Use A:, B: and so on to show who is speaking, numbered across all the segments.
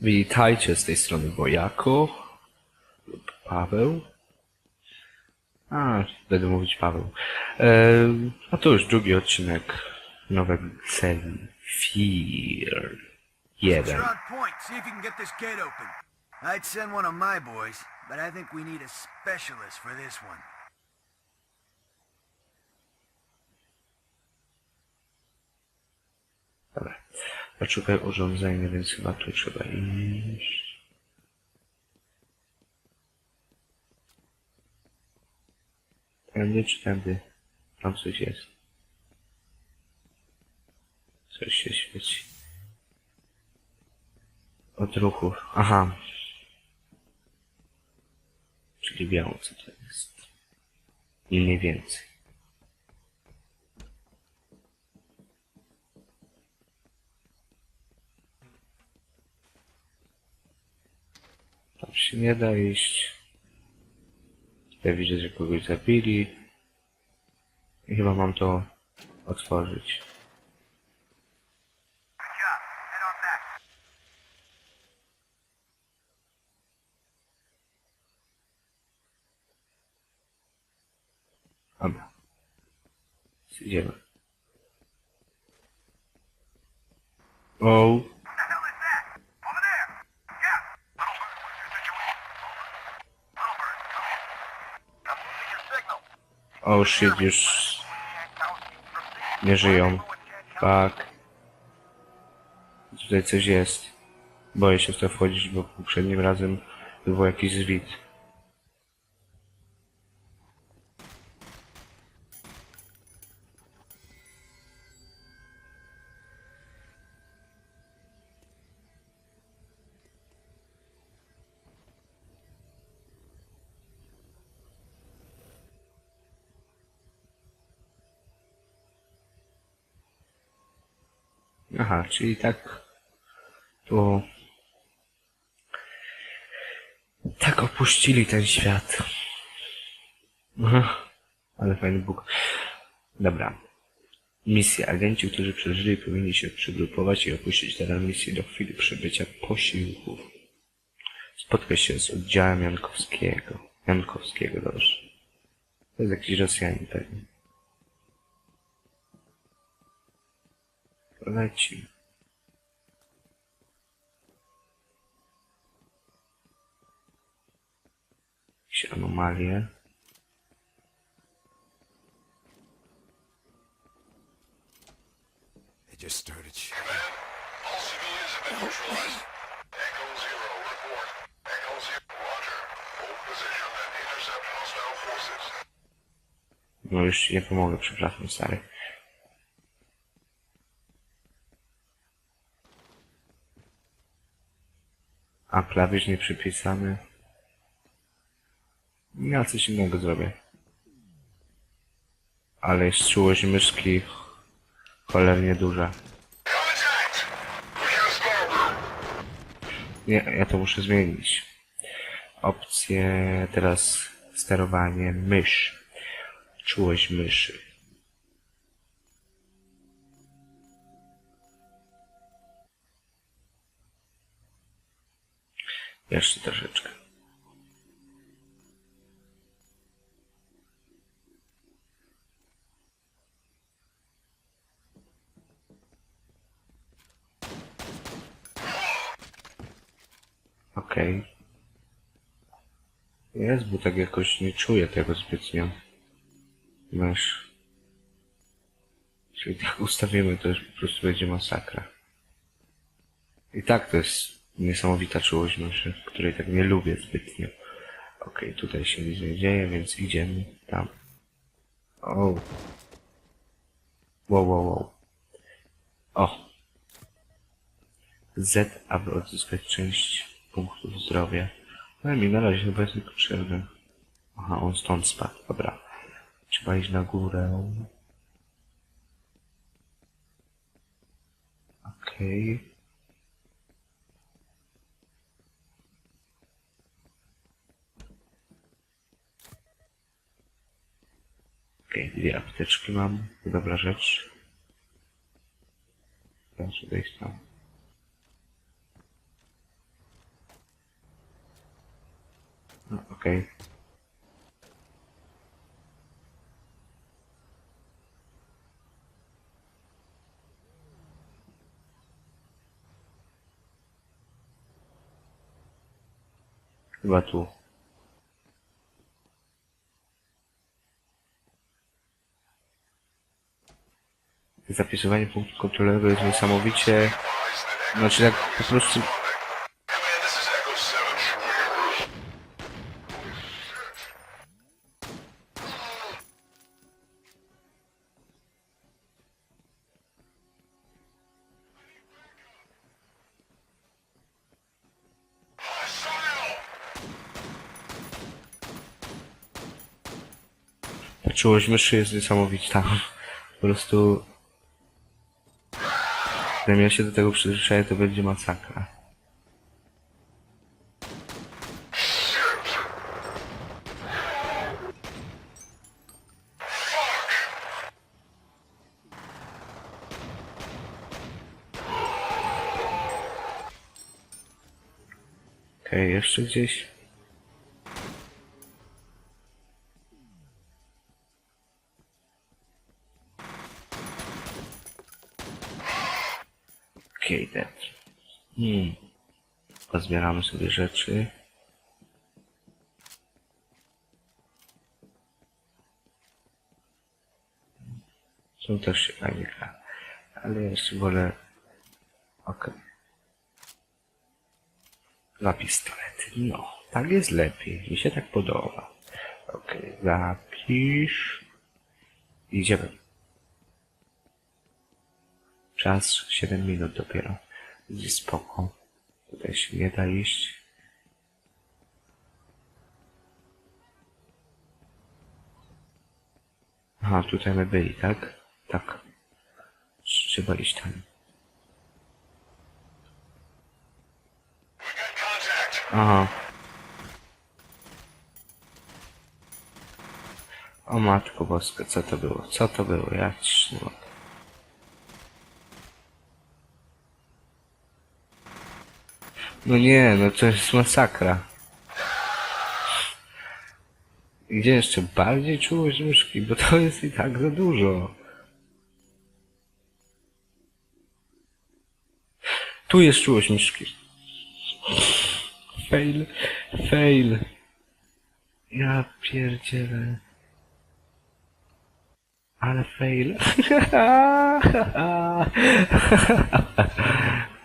A: Witajcie z tej strony Wojako lub Paweł. A, będę mówić Paweł. E, a to już drugi odcinek nowej serii Fear 1.
B: You're on point. See if you can get this gate open. I'd send one of my boys, but I think we need a specialist for this one.
A: Dobra. Poszukaj urządzenia, więc chyba tu trzeba iść. Tędy czy tędy? Tam coś jest. Coś się świeci. Od ruchów. Aha. Czyli wiem co to jest. I mniej więcej. Tam się nie da iść. Tutaj widzę, że kogoś zabili. I chyba mam to otworzyć. Dobra. Idziemy. O. O shit, już nie żyją. Tak. Tutaj coś jest. Boję się w to wchodzić, bo poprzednim razem był jakiś zwit. Aha, czyli tak tu tak opuścili ten świat. Aha, ale fajny Bóg. Dobra. Misja. Agenci, którzy przeżyli, powinni się przygrupować i opuścić teren misji do chwili przybycia posiłków. Spotkaj się z oddziałem Jankowskiego. Jankowskiego, dobrze. To jest jakiś Rosjanin pewnie. Leci. Jakieś anomalie.
B: Just started shooting.
C: All civilians have been neutralized. Echo Zero, report. Echo Zero, roger. Hold position and intercept hostile forces.
A: No już ci nie pomogę, przepraszam, stary. A klawisz nie przypisany. Ja coś innego zrobię. Ale jest czułość myszki cholernie duża. Nie, ja to muszę zmienić. Opcje teraz sterowanie mysz. Czułość myszy. Jeszcze troszeczkę. Okej. Jest, bo tak jakoś nie czuję tego zbytnio. Mysz. Jeśli tak ustawimy, to już po prostu będzie masakra. I tak to jest niesamowita czułość której tak nie lubię zbytnio. Okej, tutaj się nic nie dzieje, więc idziemy tam. O. Wow, wow, wow. O. Z, aby odzyskać część punktów zdrowia. No mi na razie chyba jest niepotrzebny. Aha, on stąd spadł, dobra. Trzeba iść na górę. Okej. Okej, okay, dwie apteczki mam. Dobra rzecz. Proszę dojść tam. No, okej. Okay. Chyba tu. Zapisywanie punktu kontrolnego jest niesamowicie... Znaczy jak po prostu...
C: Command, this is Echo 7. Hostile!
A: Czułość myszy jest niesamowita. Po prostu... Gdybym ja się do tego przyzwyczaję, to będzie masakra. Okej, jeszcze gdzieś. Pozbieramy sobie rzeczy. Są też się fajnie gra. Ale jeszcze wolę... Okej. Dwa pistolety. No, tak jest lepiej. Mi się tak podoba. Okej, zapisz. Idziemy. Czas 7 minut dopiero. Będzie spoko. Tutaj się nie da iść. Aha, tutaj my byli, tak? Tak. Trzeba iść tam. Aha. O matko boska, co to było? Co to było? Ja ci. No nie, no to jest masakra. Gdzie jeszcze bardziej czułość myszki? Bo to jest i tak za dużo. Tu jest czułość myszki. Fail, fail. Ja pierdzielę. Ale fail.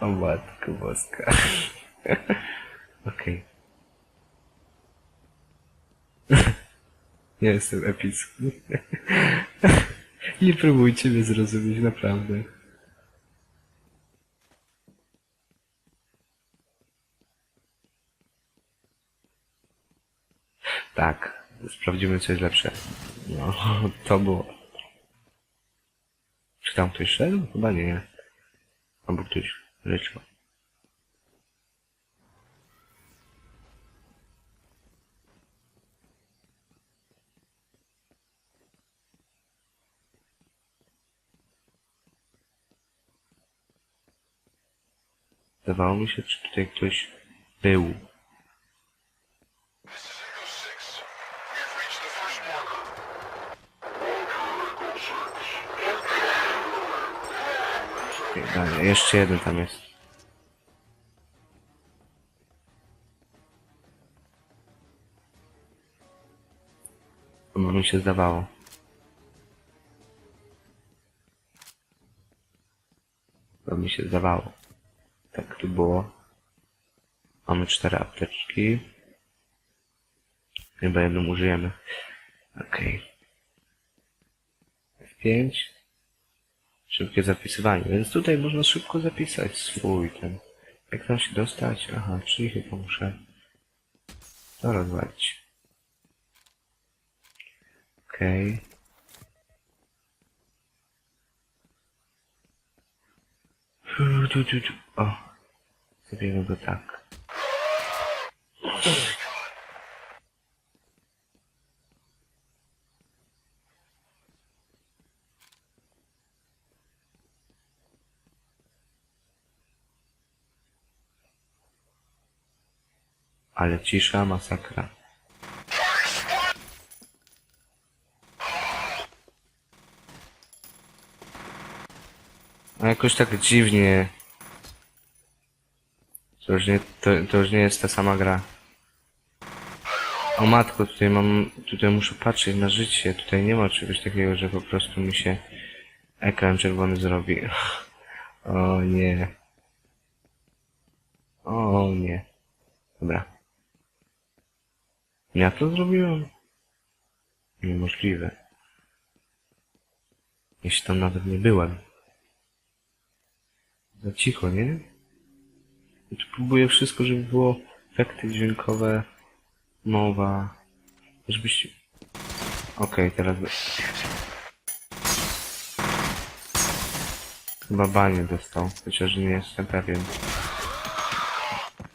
A: o matko boska. Okej. Ja jestem epicki. Nie próbujcie mnie zrozumieć, naprawdę. Tak, sprawdzimy co jest lepsze. No, to było. Czy tam ktoś szedł? Chyba nie. Albo ktoś leciał. Zdawało mi się, czy tutaj ktoś był.
C: This is Echo 6. We've reached the first marker.
A: Okej, dalej, jeszcze jeden tam jest. To mi się zdawało. To mi się zdawało. Tak tu było. Mamy cztery apteczki. Chyba jedną użyjemy. Okej. F5. Szybkie zapisywanie, więc tutaj można szybko zapisać swój ten. Jak tam się dostać? Aha, czyli chyba muszę to rozwalić. Okej. Okay. O, Zrobimy go tak. Ale cisza, masakra. No jakoś tak dziwnie już nie, to, to już nie jest ta sama gra. O matko, tutaj mam, tutaj muszę patrzeć na życie. Tutaj nie ma czegoś takiego, że po prostu mi się ekran czerwony zrobi. O nie. O nie. Dobra. Ja to zrobiłem? Niemożliwe. Jeśli tam nawet nie byłem. Za cicho, nie? Tu próbuję wszystko, żeby było efekty dźwiękowe, mowa, żebyście... Okej, teraz... by- Chyba banie dostał, chociaż nie jestem pewien.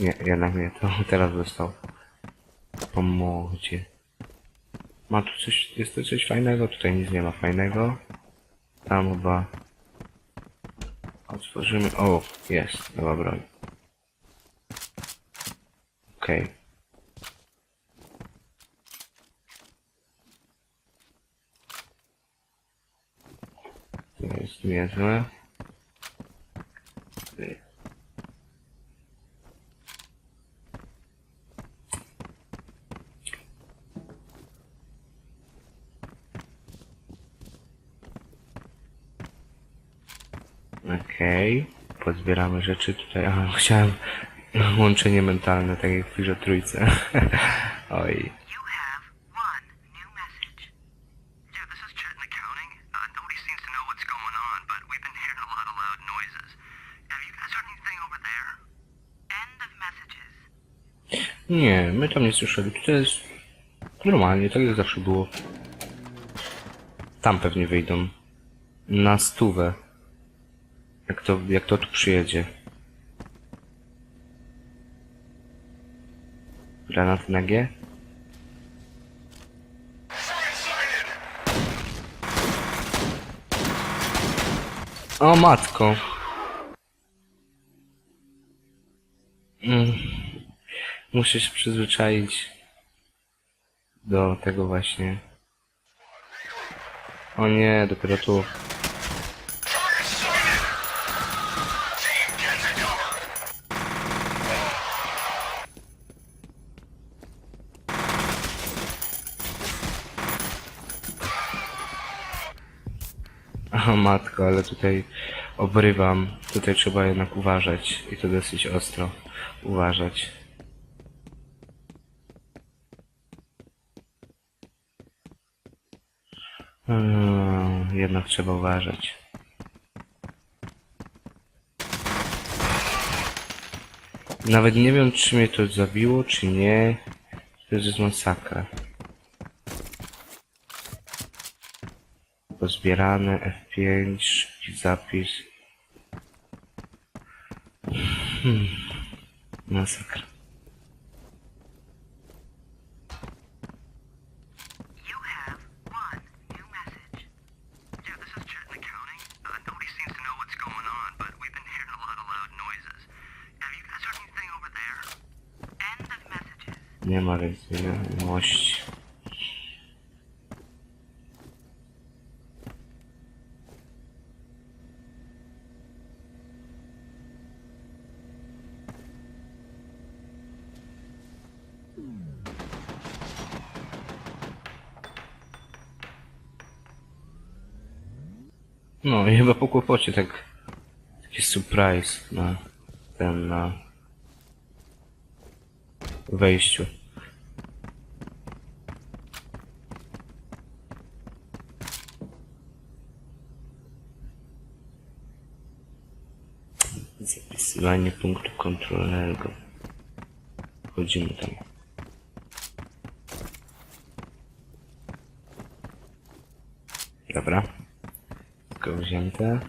A: Nie, jednak nie, to teraz dostał. Po mordzie. Ma tu coś, jest tu coś fajnego? Tutaj nic nie ma fajnego. Tam chyba... Otworzymy... O, jest, nowa broń. Okej. To jest niezłe. Okej, pozbieramy rzeczy tutaj. A, chciałem łączenie mentalne, tak jak w Tyrze Trójce. Oj.
D: Uh.
A: Nie, my tam nie słyszeli. To jest normalnie, tak jak zawsze było. Tam pewnie wyjdą. Na stówę. Jak to, jak to tu przyjedzie. Granaty na G? O matko. Mm. Muszę się przyzwyczaić do tego właśnie. O nie, dopiero tu. Matko, ale tutaj obrywam. Tutaj trzeba jednak uważać i to dosyć ostro uważać. Mm, jednak trzeba uważać. Nawet nie wiem, czy mnie to zabiło, czy nie. To jest masakra. Pozbierane F5, szybki zapis. Hmm. Masakra.
D: You have one new
A: No i chyba po kłopocie tak taki surprise na ten na wejściu. Zapisywanie punktu kontrolnego. Wchodzimy tam. Dobra. Tylko wzięte.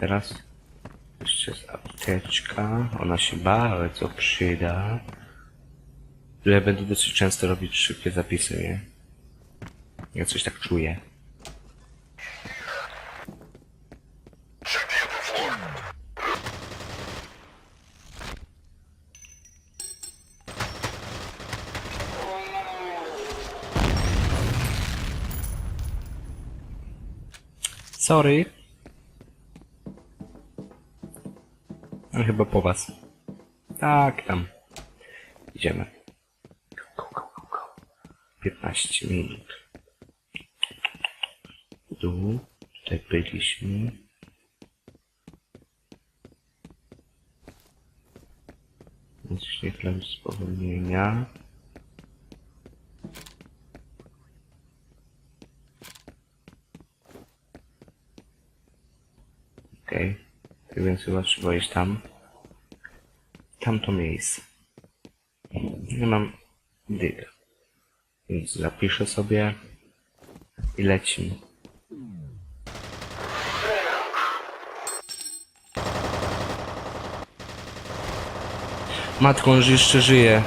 A: Teraz jeszcze jest apteczka. Ona się bardzo przyda. Ja będę dosyć często robić szybkie zapisy, nie? Ja coś tak czuję. Sorry. chyba po was. Tak, tam. Idziemy. Go, go, go, go. 15 minut. Tu, tutaj byliśmy. Właśnie chleb spowolnienia. Okej. Tak więc chyba trzeba iść tam. Tamto miejsce. Nie mam dyga. Więc zapiszę sobie i lecimy. Matką, że jeszcze żyje.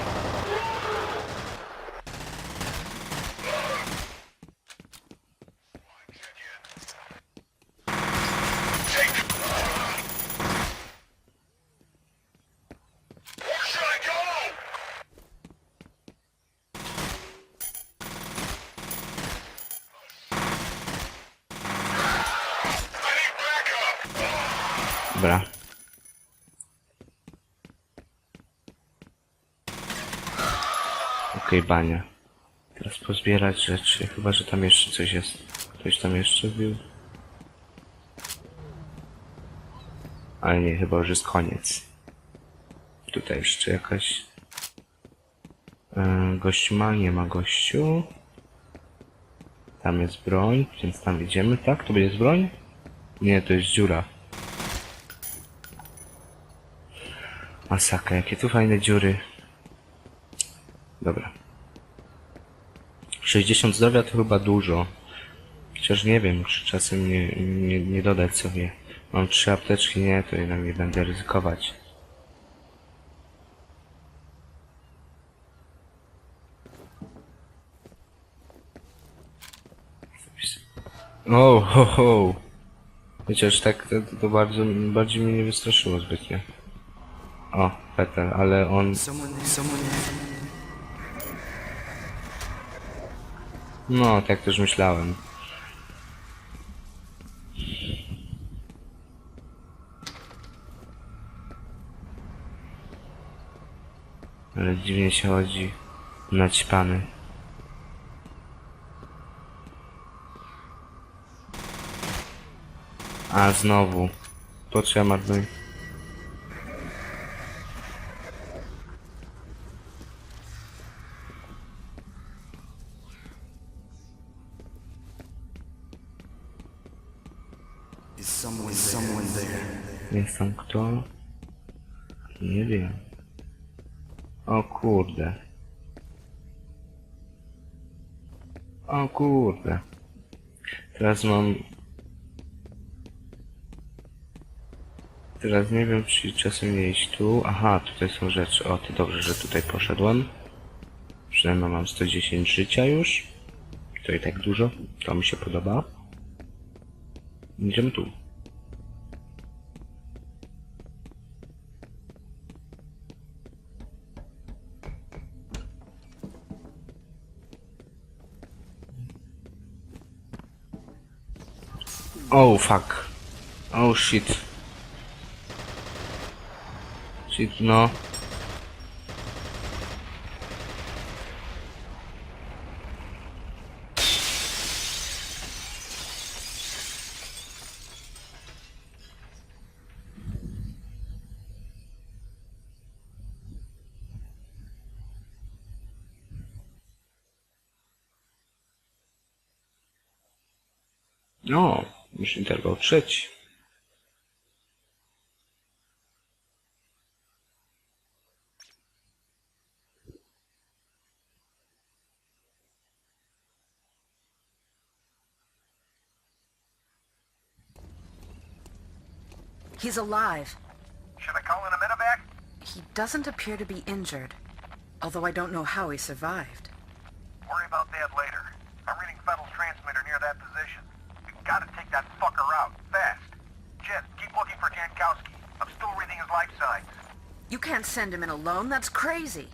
A: Teraz pozbierać rzeczy. Chyba, że tam jeszcze coś jest. Ktoś tam jeszcze był. Ale nie, chyba już jest koniec. Tutaj jeszcze jakaś... Yy, gościu ma, nie ma gościu. Tam jest broń, więc tam idziemy, tak? To jest broń? Nie, to jest dziura. Masakra, jakie tu fajne dziury. Dobra. 60 zdrowia to chyba dużo. Chociaż nie wiem, czy czasem nie, nie, nie dodać sobie. Mam trzy apteczki, nie, to jednak nie będę ryzykować. O, ho, ho. Chociaż tak to, to bardzo, bardziej mnie nie wystraszyło zbytnio. O, Peter, ale on... No, tak też myślałem. Ale dziwnie się chodzi. Naćpany. A, znowu. Po co ja tam kto? Nie wiem. O kurde. O kurde. Teraz mam... Teraz nie wiem, czy czasem nie iść tu. Aha, tutaj są rzeczy. O, to dobrze, że tutaj poszedłem. Przynajmniej mam 110 życia już. To i tak dużo. To mi się podoba. Idziemy tu. Oh fuck. Oh shit. Shit, no. No, już interwał trzeci.
E: He's alive.
B: Should I call in a medevac?
E: He doesn't appear to be injured, although I don't know how he survived.
B: Worry about that later. I'm reading Fettel's transmitter near that position. We gotta take that fucker out, fast. Jen, keep looking for Jankowski. I'm still reading his life signs.
E: You can't send him in alone, that's crazy.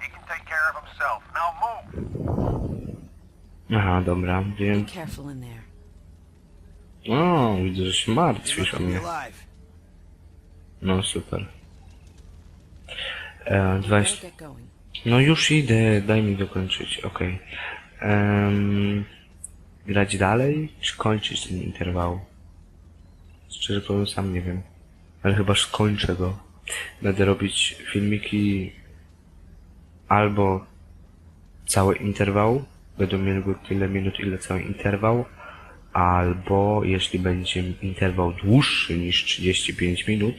B: He can take care of himself. Now move!
A: Aha, dobra,
E: Be
A: wiem.
E: careful in there.
A: O, widzę, że się martwisz o mnie.
B: alive.
A: No super. E, 20...
E: Better get going.
A: No już idę, daj mi dokończyć, okej. Em, grać dalej, czy kończyć ten interwał? Szczerze powiem, sam nie wiem. Ale chyba skończę go. Będę robić filmiki albo cały interwał, będą go tyle minut, ile cały interwał, albo jeśli będzie interwał dłuższy niż 35 minut,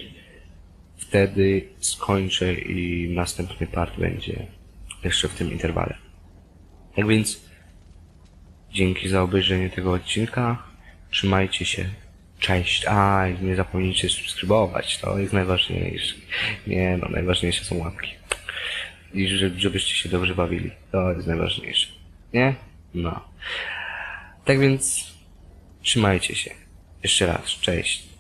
A: wtedy skończę i następny part będzie jeszcze w tym interwale. Tak więc dzięki za obejrzenie tego odcinka. Trzymajcie się. Cześć. A, nie zapomnijcie subskrybować. To jest najważniejsze. Nie no, najważniejsze są łapki. I żeby- żebyście się dobrze bawili. To jest najważniejsze. Nie? No. Tak więc trzymajcie się. Jeszcze raz. Cześć.